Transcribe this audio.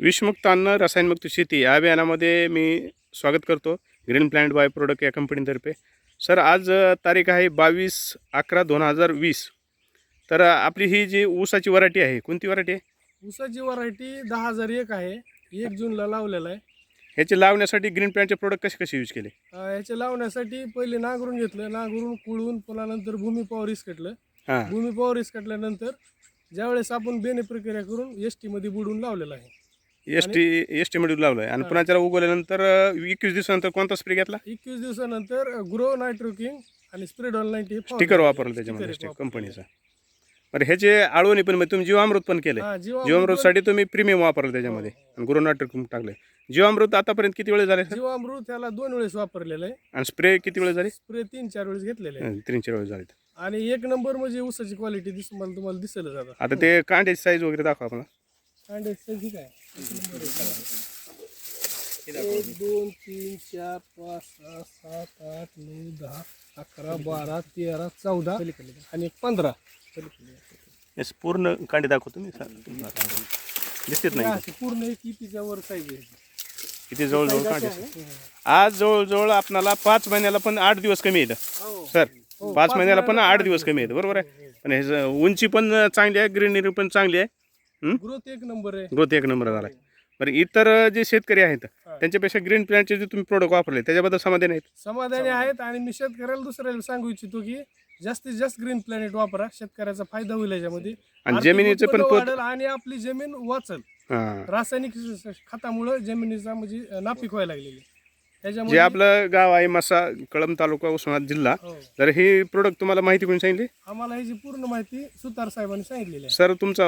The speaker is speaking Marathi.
विषमुक्त अन्न रसायनमुक्त शेती या अभियानामध्ये मी स्वागत करतो. ग्रीन प्लॅनेट बाय प्रोडक्ट या कंपनीतर्फे. सर आज तारीख आहे बावीस अकरा दोन हजार वीस. तर आपली ही जी ऊसाची व्हरायटी आहे कोणती व्हरायटी आहे? ऊसाची व्हरायटी दहा हजार एक आहे. एक जूनला लावलेला आहे. ह्याचे लावण्यासाठी ग्रीन प्लॅनचे प्रोडक्ट कसे कसे यूज केले? ह्याचे लावण्यासाठी पहिले नांगरून घेतलं. नांगरून कुळून पुन्हा नंतर भूमी पॉवर इसकटलं. हां. भूमी पॉवर इसकटल्यानंतर ज्यावेळेस आपण बेने प्रक्रिया करून एसमध्ये बुडून लावलेला आहे. एस टी एस टी मध्ये लावलं आहे आणि हां. पुन्हा त्याला उगवल्यानंतर एकवीस दिवसानंतर कोणता स्प्रे घेतला? एकवीस दिवसानंतर ग्रो नायट्रोकिंग आणि स्प्रेड ऑनलाईन स्टिकर वापरलं त्याच्यामध्ये कंपनीचा बरं ह्याचे आळवणी पण म्हणजे तुम्ही जीवामृत पण केलं जीवामृतसाठी तुम्ही प्रीमियम वापरलं त्याच्यामध्ये. आणि गुरुनाटक टाकलं जीवामृत आतापर्यंत किती वेळ झाले? जीवामृत त्याला दोन वेळेस वापरलेलं आहे. आणि स्प्रे किती वेळ झाले? स्प्रे तीन चार वेळेस घेतलेले तीन चार वेळ झाले. आणि एक नंबर म्हणजे ऊसाची क्वालिटी दिस मला तुम्हाला दिसेल आता आता ते कांड्याची साईज वगैरे दाखवा आपल्याला कांडे ठीक आहे. एक दोन तीन चार पाच सहा सात आठ नऊ दहा अकरा बारा तेरा चौदा आणि पंधरा. येस पूर्ण कांडे दाखवतो तुम्ही दिसतेच नाही. पूर्ण एक इतीच्या वर साईज आहे. किती जवळजवळ कांडे असतात. आज जवळजवळ आपणाला पाच महिन्याला पण आठ दिवस कमी येतं हो. सर हो, पाच महिन्याला पण आठ दिवस कमी येतं बरोबर आहे. पण ह्याचं उंची पण चांगली आहे ग्रीनरी पण चांगली आहे. ग्रोथ एक नंबर आहे. ग्रोथ एक नंबर झाला बरं इतर जे शेतकरी आहेत. त्यांच्यापेक्षा ग्रीन प्लॅनचे जे तुम्ही प्रोडक्ट वापरले त्याच्याबद्दल समाधान आहेत? समाधानी आहेत आणि मी शेतकऱ्याला दुसऱ्याला सांगू इच्छितो की जास्तीत जास्त ग्रीन प्लॅनेट वापरा. शेतकऱ्याचा फायदा होईल याच्यामध्ये. आणि जमिनीचं पण वाढेल आणि आपली जमीन वाचल. रासायनिक खतामुळे जमिनीचा म्हणजे नापीक व्हायला लागलेली जे आपलं गाव आहे मसा कळंब तालुका उस्मानाबाद जिल्हा हो. तर ही प्रोडक्ट तुम्हाला माहिती कोणी सांगितली? आम्हाला ह्याची पूर्ण माहिती सुतार साहेबांनी सांगितलेली सर तुमचा